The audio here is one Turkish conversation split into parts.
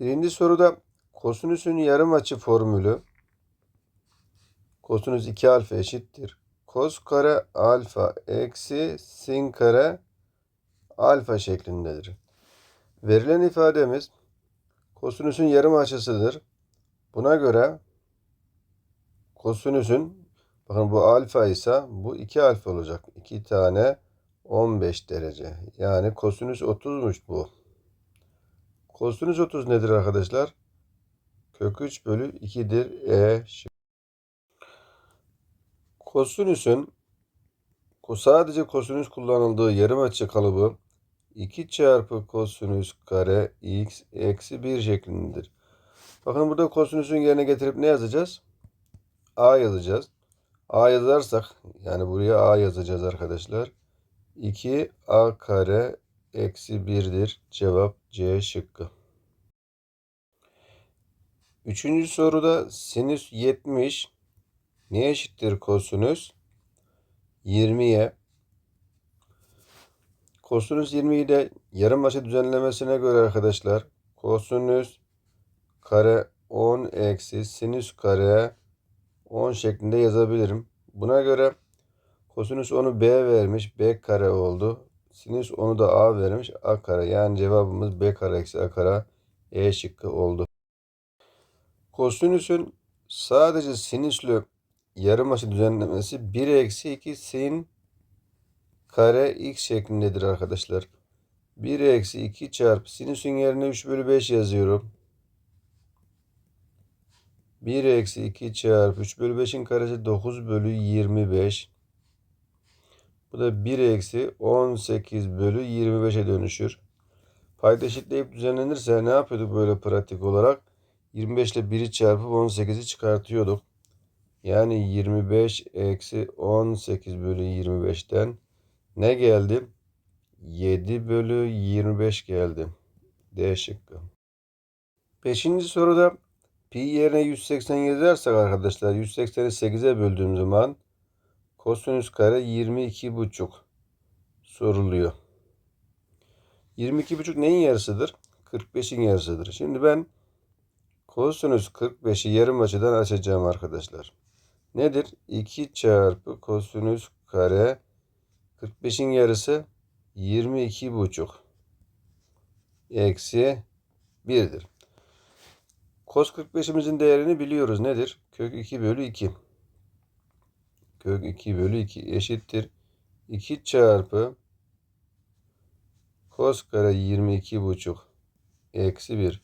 Birinci soruda kosinüsün yarım açı formülü kosinüs 2 alfa eşittir. Kos kare alfa eksi sin kare alfa şeklindedir. Verilen ifademiz kosinüsün yarım açısıdır. Buna göre kosinüsün bakın bu alfa ise bu 2 alfa olacak. 2 tane 15 derece. Yani kosinüs 30'muş bu. Kosinüs 30 nedir arkadaşlar? Kök 3 bölü 2'dir. E şık. Kosinüsün ko- sadece kosinüs kullanıldığı yarım açı kalıbı 2 çarpı kosinüs kare x eksi 1 şeklindedir. Bakın burada kosinüsün yerine getirip ne yazacağız? A yazacağız. A yazarsak yani buraya A yazacağız arkadaşlar. 2 A kare eksi 1'dir. Cevap C şıkkı. Üçüncü soruda sinüs 70 neye eşittir kosinüs? 20'ye. Kosinüs 20'yi de yarım açı düzenlemesine göre arkadaşlar kosinüs kare 10 eksi sinüs kare 10 şeklinde yazabilirim. Buna göre kosinüs 10'u B vermiş. B kare oldu. Sinüs 10'u da A vermiş. A kare. Yani cevabımız B kare eksi A kare E şıkkı oldu. Kosinüsün sadece sinüslü yarım açı düzenlemesi 1 eksi 2 sin kare x şeklindedir arkadaşlar. 1 eksi 2 çarpı sinüsün yerine 3 bölü 5 yazıyorum. 1 eksi 2 çarpı 3 bölü 5'in karesi 9 bölü 25. Bu da 1 eksi 18 bölü 25'e dönüşür. Payda eşitleyip düzenlenirse ne yapıyorduk böyle pratik olarak? 25 ile 1'i çarpıp 18'i çıkartıyorduk. Yani 25 eksi 18 bölü 25'ten ne geldi? 7 bölü 25 geldi. D şıkkı. Beşinci soruda pi yerine 180 yazarsak arkadaşlar 180'i 8'e böldüğüm zaman kosinüs kare 22 buçuk soruluyor. 22 buçuk neyin yarısıdır? 45'in yarısıdır. Şimdi ben kosinüs 45'i yarım açıdan açacağım arkadaşlar. Nedir? 2 çarpı kosinüs kare 45'in yarısı 22 buçuk eksi 1'dir. Kos 45'imizin değerini biliyoruz. Nedir? Kök 2 bölü 2. Kök 2 bölü 2 eşittir. 2 çarpı kos kare 22 buçuk eksi 1.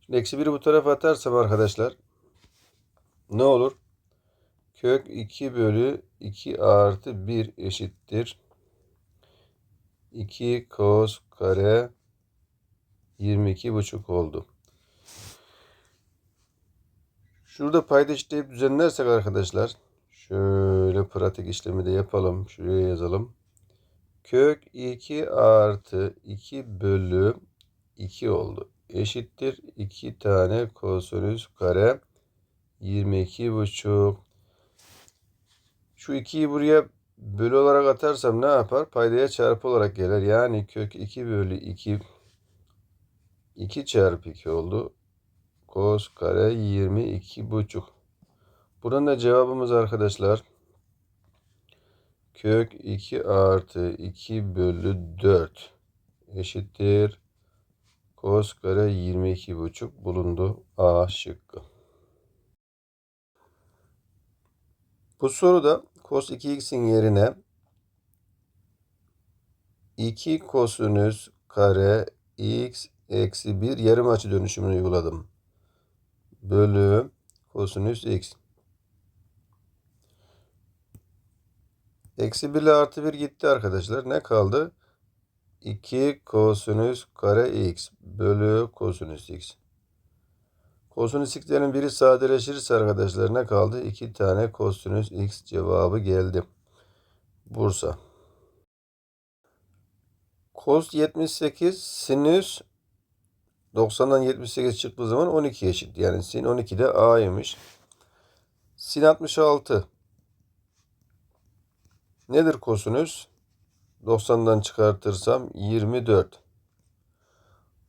Şimdi eksi 1'i bu tarafa atarsam arkadaşlar ne olur? Kök 2 bölü 2 artı 1 eşittir. 2 kos kare 22 buçuk oldu. Şurada payda eşitleyip düzenlersek arkadaşlar şöyle pratik işlemi de yapalım. Şuraya yazalım. Kök 2 artı 2 bölü 2 oldu. Eşittir 2 tane kosinüs kare 22 buçuk. Şu 2'yi buraya bölü olarak atarsam ne yapar? Paydaya çarpı olarak gelir. Yani kök 2 bölü 2 2 çarpı 2 oldu. Kos kare 22 buçuk. Buradan da cevabımız arkadaşlar kök 2 artı 2 bölü 4 eşittir. Kos kare 22 buçuk bulundu. A şıkkı. Bu soruda cos 2x'in yerine 2 kosinüs kare x eksi 1 yarım açı dönüşümünü uyguladım. Bölü kosinüs x. Eksi 1 ile artı 1 gitti arkadaşlar. Ne kaldı? 2 kosinüs kare x bölü kosinüs x. Kosinüs x'lerin biri sadeleşirse arkadaşlar ne kaldı? 2 tane kosinüs x cevabı geldi. Bursa. Kos 78 sinüs 90'dan 78 çıktığı zaman 12 eşit. Yani sin 12 de a'ymış. Sin 66 nedir kosinüs? 90'dan çıkartırsam 24.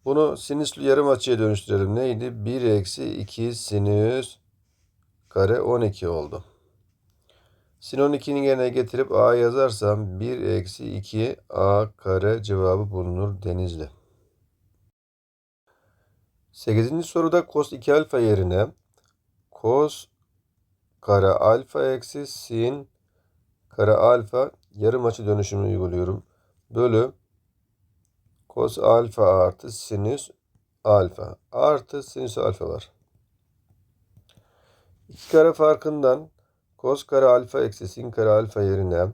Bunu sinüslü yarım açıya dönüştürelim. Neydi? 1 eksi 2 sinüs kare 12 oldu. Sin 12'nin yerine getirip a yazarsam 1 eksi 2 a kare cevabı bulunur Denizli. 8. soruda cos 2 alfa yerine cos kare alfa eksi sin kare alfa yarım açı dönüşümünü uyguluyorum. Bölü cos alfa artı sinüs alfa artı sinüs alfa var. İki kare farkından cos kare alfa eksi sin kare alfa yerine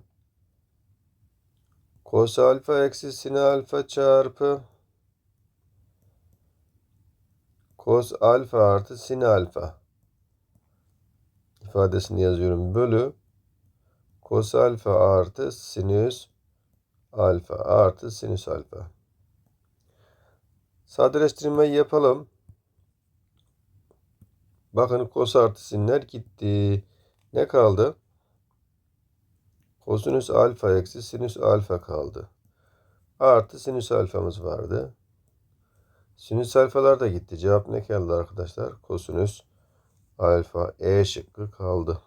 cos alfa eksi sin alfa çarpı cos alfa artı sin alfa ifadesini yazıyorum. Bölü cos alfa artı sinüs alfa artı sinüs alfa. Sadeleştirmeyi yapalım. Bakın kos artı sinler gitti. Ne kaldı? Kosinüs alfa eksi sinüs alfa kaldı. Artı sinüs alfamız vardı. Sinüs alfalar da gitti. Cevap ne geldi arkadaşlar? Kosinüs alfa E şıkkı kaldı.